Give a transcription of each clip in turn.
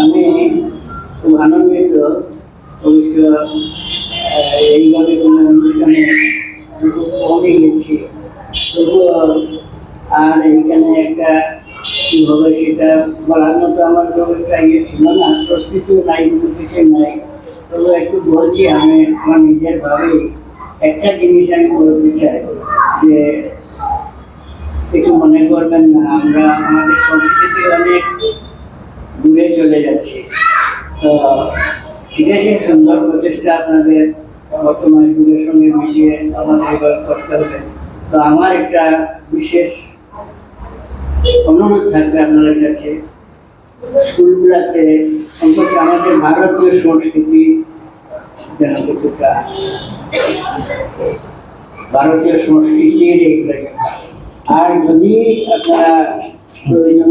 আমি খুব আনন্দিত এইভাবে কোনো অনুষ্ঠানে খুব কমই গেছি। তবুও, আর এইখানে একটা কি হবে সেটা বলার মতো আমার খুব একটা ইয়ে ছিল না প্রস্তুতিও নাই, কোনো কিছু নাই। তবু একটু বলছি, আমি আমার নিজের ভাবে একটা জিনিস আমি বলতে চাই, যে কিছু মনে করবেন না, আমরা আমাদের সংস্কৃতি অনেক ঠিক সুন্দর প্রচেষ্টা আপনাদের বর্তমান যুগের সঙ্গে মিলিয়ে আমাদের এবার করতে হবে। তো আমার একটা বিশেষ অনুরোধ থাকবে আপনাদের কাছে। স্কুলগুলোতে অন্তত আমাদের ভারতীয় সংস্কৃতি যেন কিছুটা ভারতীয় সংস্কৃতির আর যদি আপনারা প্রয়োজন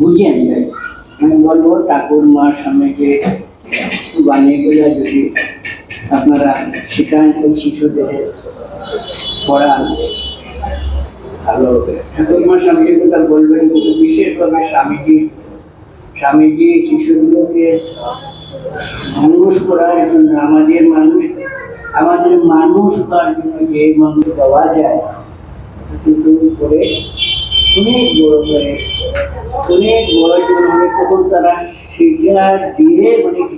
বুঝেন আমি বলব ঠাকুর মার সামনে যে বানিয়েগুলো যদি আপনারা শেখান ওই শিশুদের পড়ান, ভালো হবে। ঠাকুর মার স্বামীজির কথা বলবেন, কিন্তু বিশেষভাবে স্বামীজি স্বামীজি শিশুগুলোকে মানুষ করার জন্য, আমাদের মানুষ আমাদের মানুষ হওয়ার জন্য যে মানুষ দেওয়া যায়, কিন্তু করে অনেক বড় করে, অনেক বড় জীবনে তখন তারা সেটা দিয়ে অনেক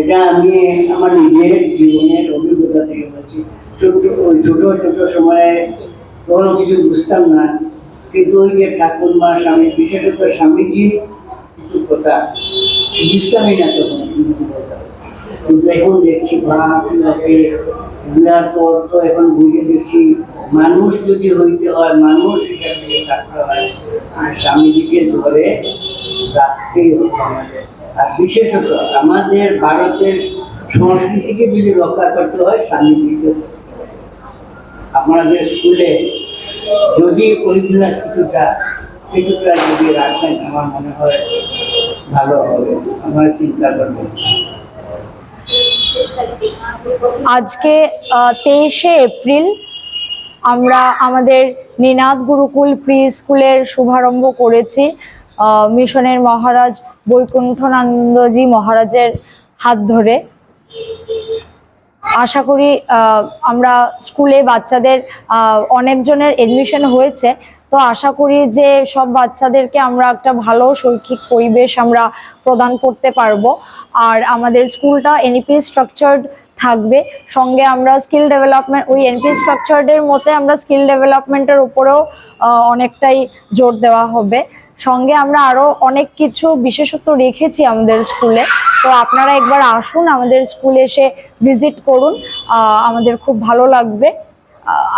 এটা আমি আমার নিজের জীবনের অভিজ্ঞতা থেকে বলছি। ছোট ছোট ছোট সময়ে কোনো কিছু বুঝতাম না। কিন্তু ওই যে স্বামী, বিশেষত কিছু কথা বুঝতামই না তখন, কিন্তু এখন দেখছি এখন বুঝে দেখছি মানুষ যদি হইতে হয়, মানুষ এখান থেকে থাকতে হয়। আর স্বামীজিকে ধরে রাখতেই হবে আমাদের। বিশেষত আমাদের ভারতের সংস্কৃতিকে যদি রক্ষা করতে হয় ধরতে আপনাদের স্কুলে যদি ওইগুলা কিছুটা কিছুটা যদি রাখেন, আমার মনে হয় ভালো হবে। আমার চিন্তা করবেন আজকে তেইশে এপ্রিল আমরা আমাদের নিনাদ গুরুকুল প্রি স্কুলের শুভারম্ভ করেছি। মিশনের মহারাজ বৈকুণ্ঠনন্দজি মহারাজের হাত ধরে। আশা করি আমরা স্কুলে বাচ্চাদের অনেকজনের এডমিশন হয়েছে। তো আশা করি যে সব বাচ্চাদেরকে আমরা একটা ভালো শৈক্ষিক পরিবেশ আমরা প্রদান করতে পারব। আর আমাদের স্কুলটা এনইপি স্ট্রাকচার্ড থাকবে। সঙ্গে আমরা স্কিল ডেভেলপমেন্ট ওই এনপি স্ট্রাকচার্ডের মতে আমরা স্কিল ডেভেলপমেন্টের উপরেও অনেকটাই জোর দেওয়া হবে। সঙ্গে আমরা আরও অনেক কিছু বিশেষত্ব রেখেছি আমাদের স্কুলে। তো আপনারা একবার আসুন, আমাদের স্কুলে এসে ভিজিট করুন। আমাদের খুব ভালো লাগবে।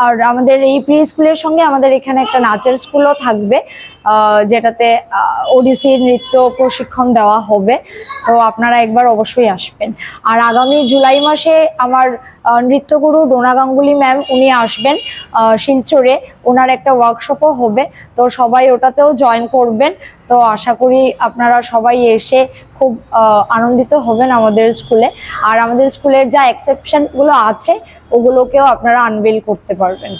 আর আমাদের এই প্রি স্কুলের সঙ্গে আমাদের এখানে একটা নাচের স্কুলও থাকবে যেটাতে ওডিসি নৃত্য প্রশিক্ষণ দেওয়া হবে। তো আপনারা একবার অবশ্যই আসবেন। আর আগামী জুলাই মাসে আমার নৃত্যগুরু ডোনা গাঙ্গুলি ম্যাম, উনি আসবেন শিলচরে। ওনার একটা ওয়ার্কশপও হবে। তো সবাই ওটাতেও জয়েন করবেন। তো আশা করি আপনারা সবাই এসে খুব আনন্দিত হবেন আমাদের স্কুলে আর আমাদের স্কুলের যা এক্সেপশনগুলো আছে, ওগুলোকেও আপনারা আনবেল করতে পারবেন।